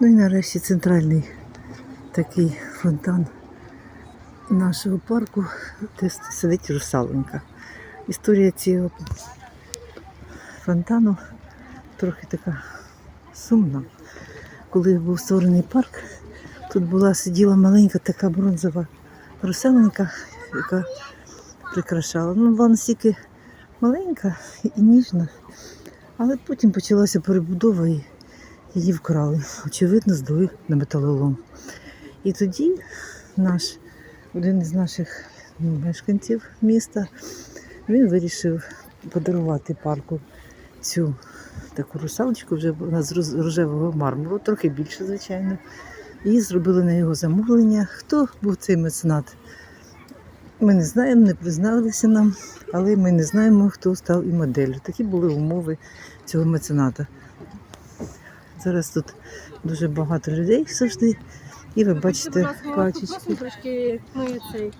Ну і нарешті центральний такий фонтан нашого парку, де сидить русаленька. Історія цього фонтану трохи така сумна. Коли був створений парк, тут була сиділа маленька така бронзова русаленька, яка прикрашала. Ну, була настільки маленька і ніжна, але потім почалася перебудова і її вкрали. Очевидно, здали на металолом. І тоді наш, один із наших мешканців міста, він вирішив подарувати парку цю таку русалочку, вже вона з рожевого мармуру, трохи більше, звичайно. І зробили на його замовлення. Хто був цей меценат? Ми не знаємо, не призналися нам, але ми не знаємо, хто став і моделлю. Такі були умови цього мецената. Зараз тут дуже багато людей завжди. І ви бачите трошки ми цей